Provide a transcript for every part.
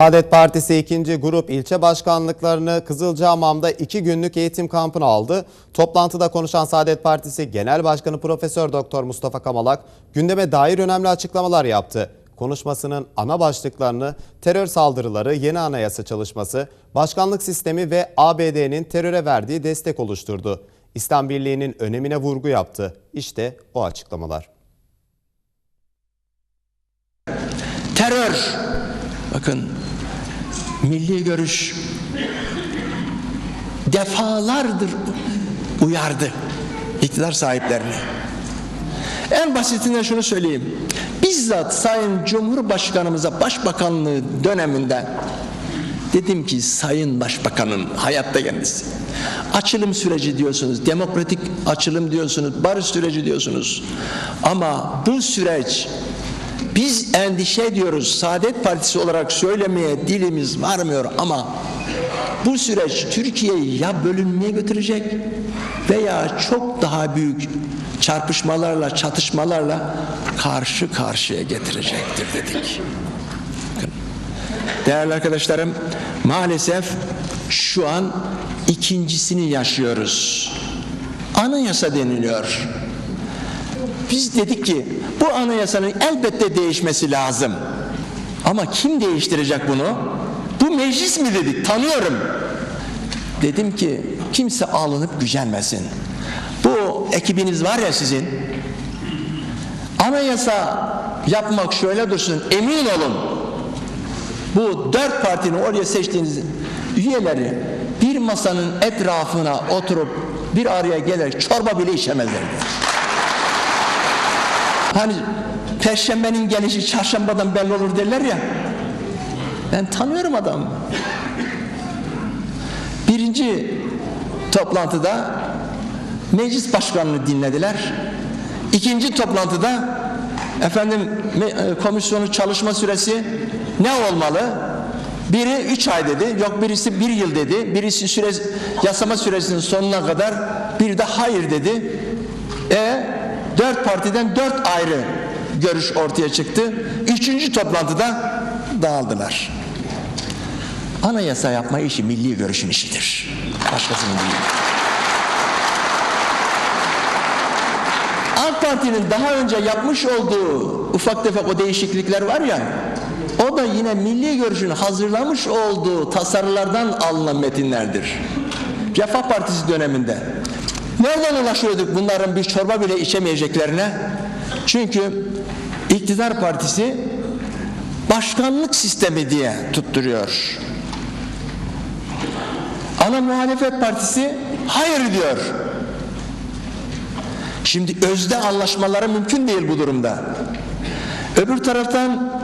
Saadet Partisi 2. Grup ilçe başkanlıklarını Kızılcahamam'da 2 günlük eğitim kampına aldı. Toplantıda konuşan Saadet Partisi Genel Başkanı Profesör Doktor Mustafa Kamalak gündeme dair önemli açıklamalar yaptı. Konuşmasının ana başlıklarını terör saldırıları, yeni anayasa çalışması, başkanlık sistemi ve ABD'nin teröre verdiği destek oluşturdu. İslam Birliği'nin önemine vurgu yaptı. İşte o açıklamalar. Terör. Bakın milli görüş defalardır uyardı iktidar sahiplerini. En basitinden şunu söyleyeyim. Bizzat Sayın Cumhurbaşkanımıza başbakanlığı döneminde dedim ki Sayın Başbakanın hayatta kendisi açılım süreci diyorsunuz, demokratik açılım diyorsunuz, barış süreci diyorsunuz. Ama bu süreç biz endişe ediyoruz. Saadet Partisi olarak söylemeye dilimiz varmıyor ama bu süreç Türkiye'yi ya bölünmeye götürecek veya çok daha büyük çarpışmalarla, çatışmalarla karşı karşıya getirecektir dedik. Değerli arkadaşlarım, maalesef şu an ikincisini yaşıyoruz. Anayasa deniliyor. Biz dedik ki bu anayasanın elbette değişmesi lazım. Ama kim değiştirecek bunu? Bu meclis mi dedik? Tanıyorum. Dedim ki kimse alınıp gücenmesin. Bu ekibiniz var ya sizin. Anayasa yapmak şöyle dursun. Emin olun. Bu dört partinin oraya seçtiğiniz üyeleri bir masanın etrafına oturup bir araya gelerek çorba bile içemezler. Hani perşembenin gelişi çarşambadan belli olur derler ya. Ben tanıyorum adamı. Birinci toplantıda meclis başkanını dinlediler. İkinci toplantıda efendim e, komisyonun çalışma süresi ne olmalı? Biri üç ay dedi, yok birisi bir yıl dedi, birisi süre, yasama süresinin sonuna kadar, bir de hayır dedi. E dört partiden dört ayrı görüş ortaya çıktı. Üçüncü toplantıda dağıldılar. Anayasa yapma işi milli görüşün işidir. Başkasının değil. AK Parti'nin daha önce yapmış olduğu ufak tefek o değişiklikler var ya o da yine milli görüşün hazırlamış olduğu tasarılardan alınan metinlerdir. Refah Partisi döneminde. Nereden ulaşıyorduk bunların bir çorba bile içemeyeceklerine? Çünkü iktidar partisi başkanlık sistemi diye tutturuyor. Ana muhalefet partisi hayır diyor. Şimdi özde anlaşmaları mümkün değil bu durumda. Öbür taraftan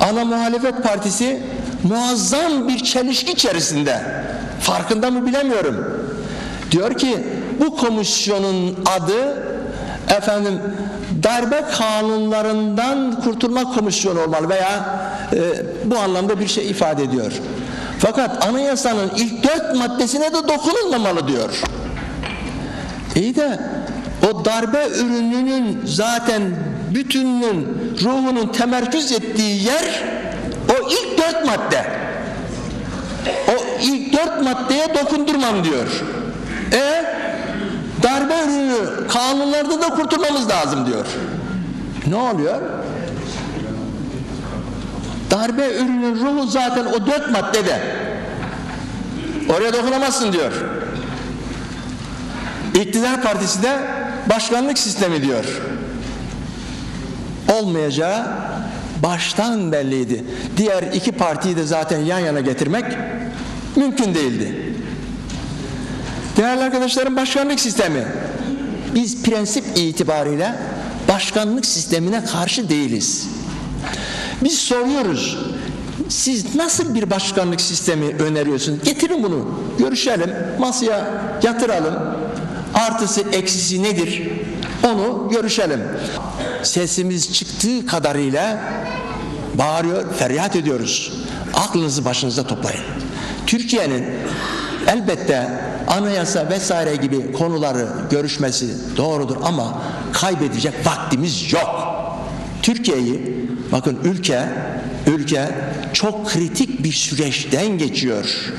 ana muhalefet partisi muazzam bir çelişki içerisinde. Farkında mı bilemiyorum. Diyor ki bu komisyonun adı efendim darbe kanunlarından kurtulma komisyonu olmalı veya e, bu anlamda bir şey ifade ediyor. Fakat anayasanın ilk dört maddesine de dokunulmamalı diyor. İyi de o darbe ürününün zaten bütününün ruhunun temerküz ettiği yer o ilk dört madde. O ilk dört maddeye dokundurmam diyor. E darbe ürünü kanunlarda da kurtulmamız lazım diyor. Ne oluyor? Darbe ürünün ruhu zaten o dört maddede. Oraya dokunamazsın diyor. İktidar partisi de başkanlık sistemi diyor. Olmayacağı baştan belliydi. Diğer iki partiyi de zaten yan yana getirmek mümkün değildi. Değerli arkadaşlarım başkanlık sistemi. Biz prensip itibariyle başkanlık sistemine karşı değiliz. Biz soruyoruz. Siz nasıl bir başkanlık sistemi öneriyorsunuz? Getirin bunu. Görüşelim. Masaya yatıralım. Artısı eksisi nedir? Onu görüşelim. Sesimiz çıktığı kadarıyla bağırıyor, feryat ediyoruz. Aklınızı başınıza toplayın. Türkiye'nin elbette anayasa vesaire gibi konuları görüşmesi doğrudur ama kaybedecek vaktimiz yok. Türkiye'yi bakın ülke ülke çok kritik bir süreçten geçiyor.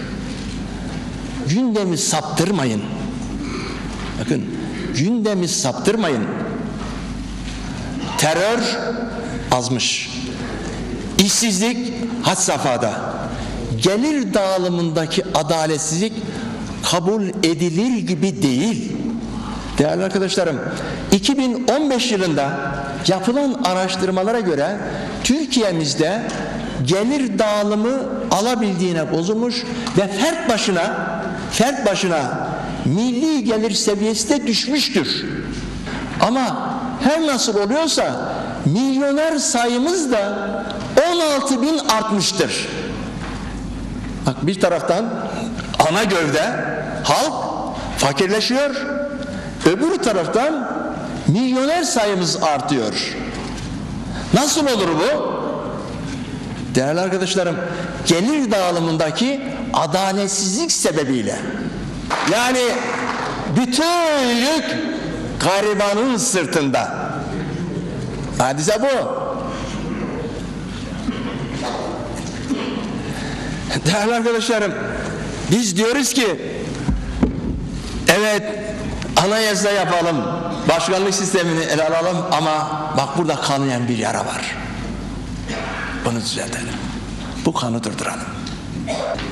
Gündemi saptırmayın. Bakın gündemi saptırmayın. Terör azmış. İşsizlik had safhada. Gelir dağılımındaki adaletsizlik kabul edilir gibi değil. Değerli arkadaşlarım, 2015 yılında yapılan araştırmalara göre Türkiye'mizde gelir dağılımı alabildiğine bozulmuş ve fert başına fert başına milli gelir seviyesi de düşmüştür. Ama her nasıl oluyorsa milyoner sayımız da 16 bin artmıştır. Bak bir taraftan ana gövde halk fakirleşiyor. Öbür taraftan milyoner sayımız artıyor. Nasıl olur bu? Değerli arkadaşlarım, gelir dağılımındaki adaletsizlik sebebiyle. Yani bütün yük garibanın sırtında. Hadise bu. Değerli arkadaşlarım, biz diyoruz ki evet anayasa yapalım, başkanlık sistemini ele alalım ama bak burada kanayan bir yara var. Bunu düzeltelim. Bu kanı durduralım.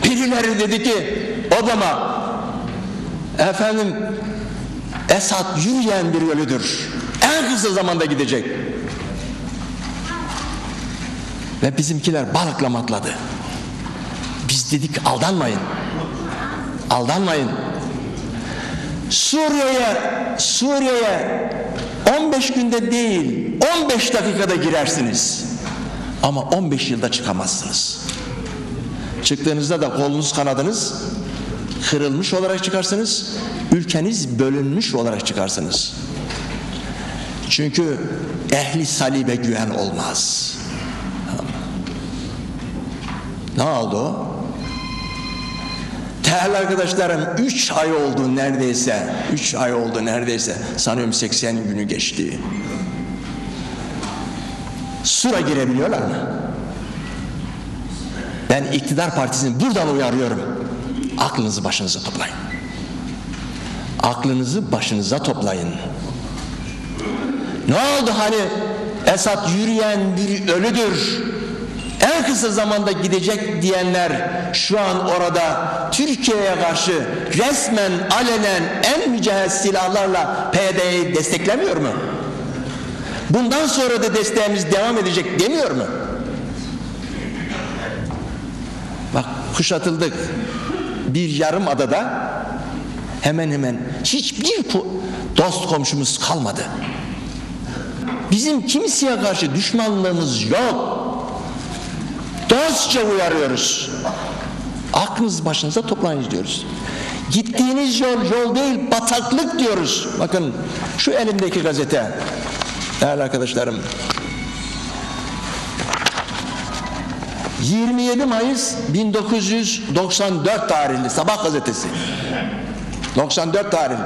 Birileri dedi ki odama efendim Esat yürüyen bir ölüdür. En kısa zamanda gidecek. Ve bizimkiler balıkla matladı. Biz dedik aldanmayın. Aldanmayın. Suriye'ye Suriye'ye 15 günde değil 15 dakikada girersiniz. Ama 15 yılda çıkamazsınız. Çıktığınızda da kolunuz kanadınız kırılmış olarak çıkarsınız. Ülkeniz bölünmüş olarak çıkarsınız. Çünkü ehli salibe güven olmaz. Ne oldu o? Değerli arkadaşlarım 3 ay oldu neredeyse. 3 ay oldu neredeyse. Sanıyorum 80 günü geçti. Sura girebiliyorlar mı? Ben iktidar partisini buradan uyarıyorum. Aklınızı başınıza toplayın. Aklınızı başınıza toplayın. Ne oldu hani Esat yürüyen bir ölüdür. En kısa zamanda gidecek diyenler şu an orada Türkiye'ye karşı resmen alenen en mücehhez silahlarla PYD'yi desteklemiyor mu? Bundan sonra da desteğimiz devam edecek demiyor mu? Bak kuşatıldık. Bir yarım adada hemen hemen hiçbir dost komşumuz kalmadı. Bizim kimseye karşı düşmanlığımız yok. Dostça uyarıyoruz. Aklınız başınıza toplayın diyoruz. Gittiğiniz yol yol değil bataklık diyoruz. Bakın şu elimdeki gazete. Değerli arkadaşlarım. 27 Mayıs 1994 tarihli Sabah gazetesi. 94 tarihli.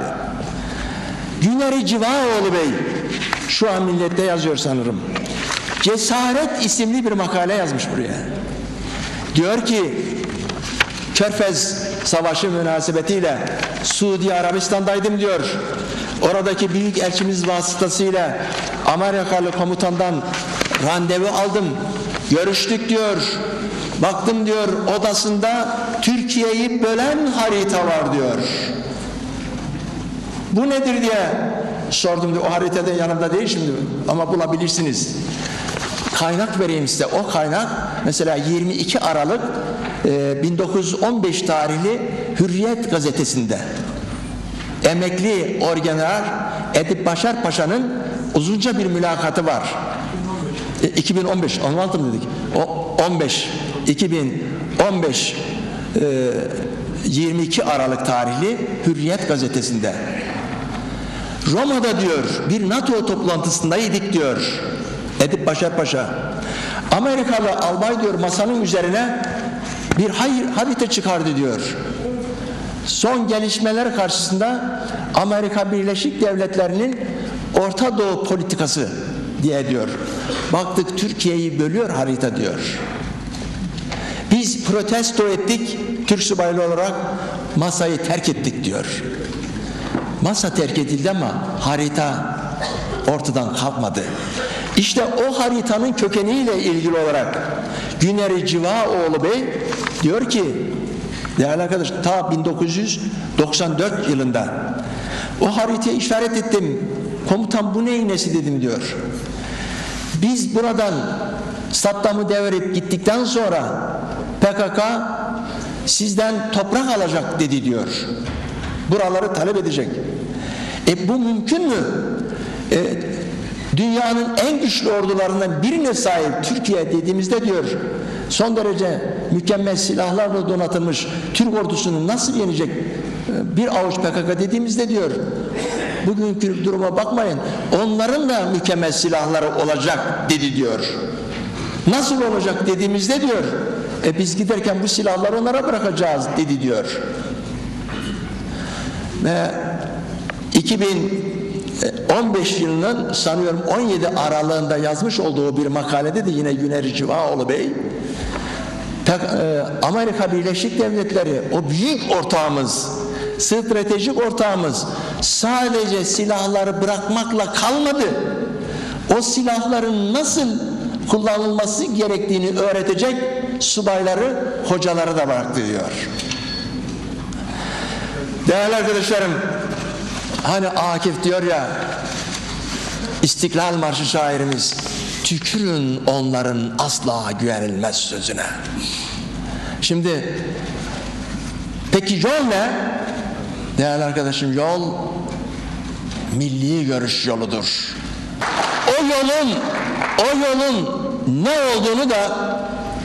Güneri Civaoğlu Bey şu an millette yazıyor sanırım. Cesaret isimli bir makale yazmış buraya. Diyor ki Körfez Savaşı münasebetiyle Suudi Arabistan'daydım diyor. Oradaki büyük elçimiz vasıtasıyla Amerikalı komutandan randevu aldım. Görüştük diyor. Baktım diyor odasında Türkiye'yi bölen harita var diyor. Bu nedir diye sordum diyor. O haritada yanımda değil şimdi ama bulabilirsiniz. Kaynak vereyim size. O kaynak mesela 22 Aralık e, 1915 tarihli Hürriyet gazetesinde emekli orgeneral Edip Başar Paşa'nın uzunca bir mülakatı var. E, 2015 16 mı dedik? O 15 2015 e, 22 Aralık tarihli Hürriyet gazetesinde Roma'da diyor bir NATO toplantısındaydık diyor Edip Başar Paşa. Amerikalı albay diyor masanın üzerine bir hayır harita çıkardı diyor. Son gelişmeler karşısında Amerika Birleşik Devletleri'nin Orta Doğu politikası diye diyor. Baktık Türkiye'yi bölüyor harita diyor. Biz protesto ettik, Türk subaylı olarak masayı terk ettik diyor. Masa terk edildi ama harita ortadan kalkmadı. İşte o haritanın kökeniyle ilgili olarak Güneri Civaoğlu Bey diyor ki değerli arkadaş ta 1994 yılında o haritaya işaret ettim. Komutan bu neyin nesi dedim diyor. Biz buradan Saddam'ı devirip gittikten sonra PKK sizden toprak alacak dedi diyor. Buraları talep edecek. E bu mümkün mü? E, dünyanın en güçlü ordularından birine sahip Türkiye dediğimizde diyor son derece mükemmel silahlarla donatılmış Türk ordusunu nasıl yenecek e, bir avuç PKK dediğimizde diyor bugünkü duruma bakmayın onların da mükemmel silahları olacak dedi diyor. Nasıl olacak dediğimizde diyor e biz giderken bu silahları onlara bırakacağız dedi diyor. Ve 2015 yılının sanıyorum 17 aralığında yazmış olduğu bir makalede de yine Güneri Civaoğlu Bey e, Amerika Birleşik Devletleri o büyük ortağımız stratejik ortağımız sadece silahları bırakmakla kalmadı. O silahların nasıl kullanılması gerektiğini öğretecek subayları hocaları da bıraktı diyor. Değerli arkadaşlarım, hani Akif diyor ya, İstiklal Marşı şairimiz, tükürün onların asla güvenilmez sözüne. Şimdi, peki yol ne? Değerli arkadaşım, yol milli görüş yoludur. O yolun, o yolun ne olduğunu da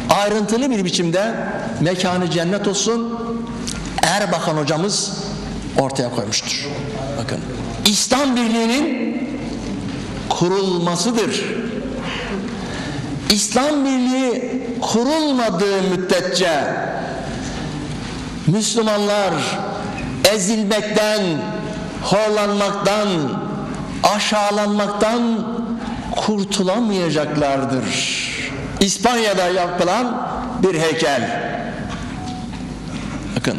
ayrıntılı bir biçimde mekanı cennet olsun Erbakan hocamız ortaya koymuştur. Bakın İslam Birliği'nin kurulmasıdır. İslam Birliği kurulmadığı müddetçe Müslümanlar ezilmekten, horlanmaktan, aşağılanmaktan kurtulamayacaklardır. İspanya'da yapılan bir heykel. Bakın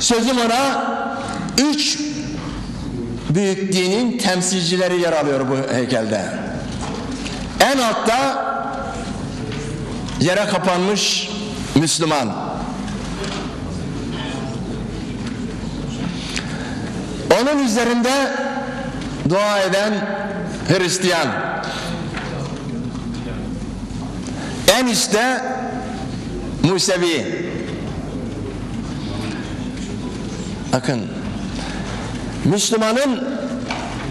Sözüm ona üç büyük dinin temsilcileri yer alıyor bu heykelde. En altta yere kapanmış Müslüman. Onun üzerinde dua eden Hristiyan. En üstte Musevi. Bakın Müslümanın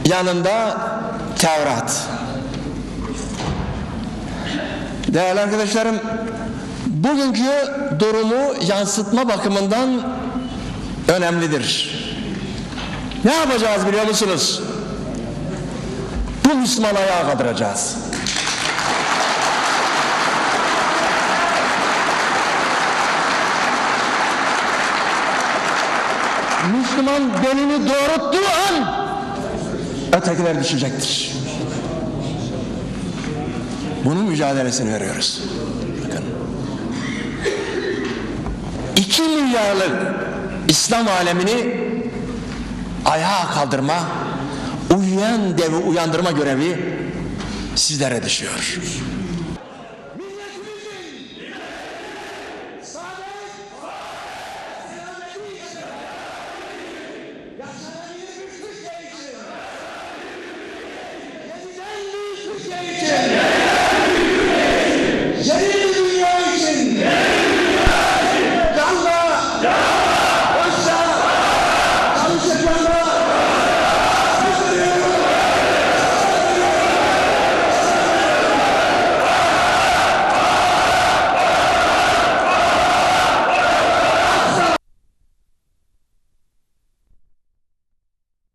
yanında Tevrat. Değerli arkadaşlarım bugünkü durumu yansıtma bakımından önemlidir. Ne yapacağız biliyor musunuz? Bu Müslüman ayağa kaldıracağız. Müslüman belini doğrulttuğu an ötekiler düşecektir. Bunun mücadelesini veriyoruz. Bakın. 2 milyarlık İslam alemini ayağa kaldırma, uyuyan devi uyandırma görevi sizlere düşüyor. gente!